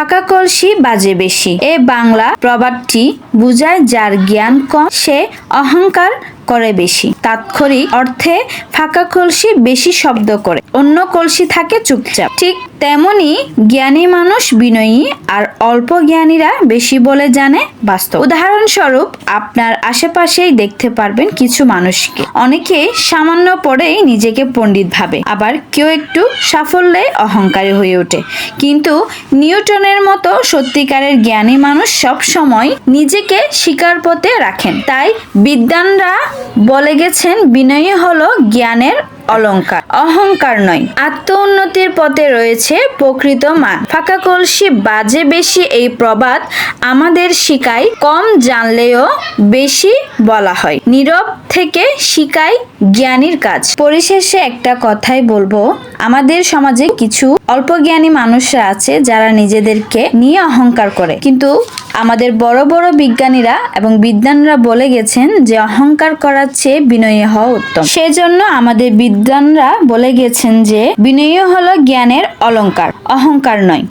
ফাঁকা কলসি বাজে বেশি। এ বাংলা প্রবাদটি বুঝায় যার জ্ঞান কম সে অহংকার করে বেশি। তাৎক্ষণিক অর্থে ফাঁকা কলসি বেশি শব্দ করে। অন্য কলসি থাকে চুপচাপ। ঠিক তেমনি জ্ঞানী মানুষ বিনয়ী আর অল্প জ্ঞানীরা বেশি বলে জানে বাস্তব। উদাহরণস্বরূপ, আপনার আশেপাশেই দেখতে পারবেন কিছু মানুষকে। অনেকে সামান্য পরেই নিজেকে পণ্ডিত ভাবে। আবার কেউ একটু সাফল্যে অহংকারী হয়ে ওঠে। কিন্তু নিউটনের মতো সত্যিকারের জ্ঞানী মানুষ সব সময় নিজেকে শিকার পথে রাখেন। তাই বিদ্বানরা বলে গেছেন, বিনয়ী হলো জ্ঞানের অলংকার অহংকার নয়। আত্ম উন্নতির পথে রয়েছে প্রকৃত মান। ফাঁকা কলসি বাজে বেশি এই প্রবাদ আমাদের শিকায়, কম জানলেও বেশি বলা হয়। নীরব থেকে শিকাই জ্ঞানীর কাজ। পরিশেষে একটা কথাই বলব। আমাদের সমাজে কিছু অল্প জ্ঞানী মানুষরা আছে যারা নিজেদেরকে নিয়ে অহংকার করে। কিন্তু আমাদের বড় বড় বিজ্ঞানীরা এবং বিদ্বানরা বলে গেছেন যে অহংকার করার চেয়ে বিনয়ী হওয়া উত্তম। সেজন্য আমাদের বিদ্বানরা বলে গেছেন যে বিনয়ী হলো জ্ঞানের অলংকার, অহংকার নয়।